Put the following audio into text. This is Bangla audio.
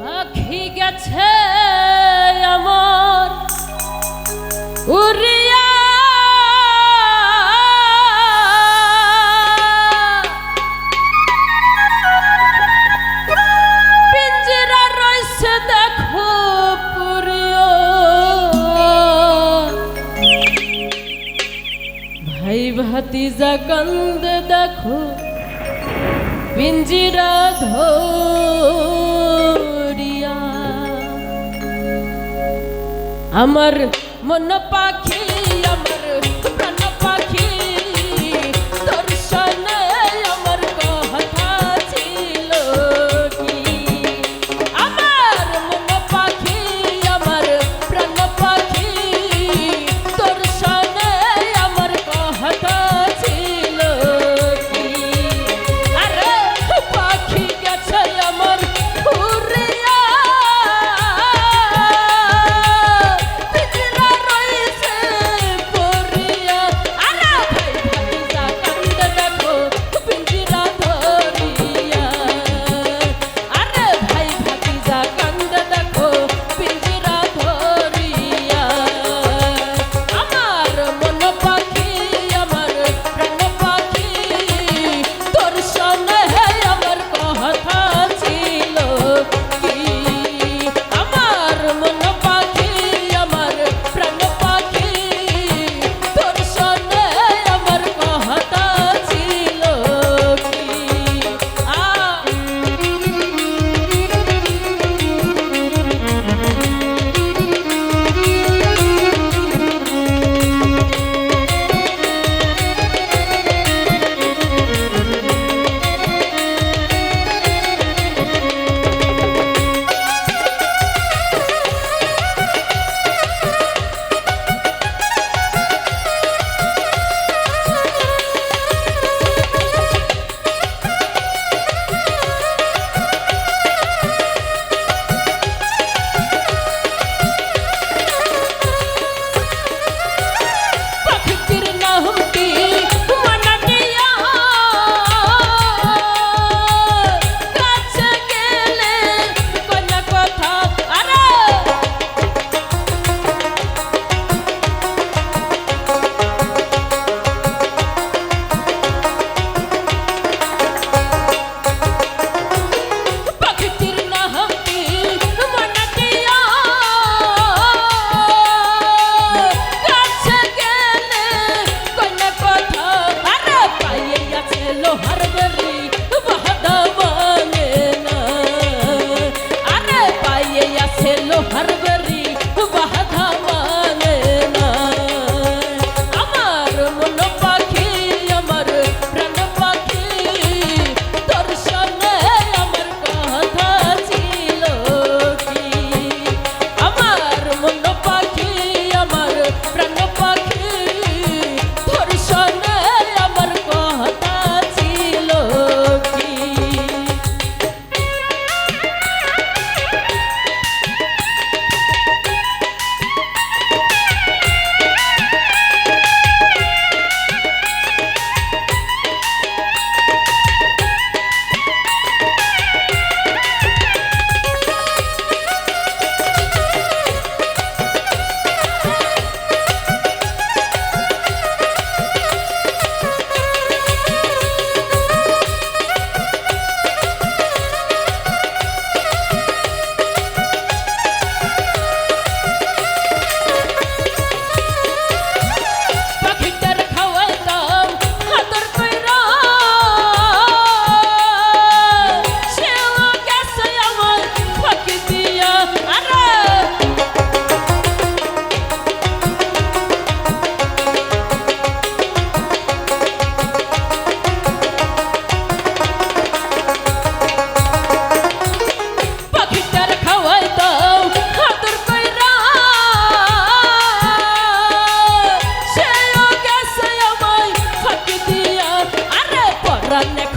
পাখি গেছে আমার। উড়িয়া। পিঞ্জরা রইছে দেখো পুরিয়া ভাই ভাতিজা কান্দ দেখো পিঞ্জিরা ধরিয়া আমার মন পাখি আমার the rakne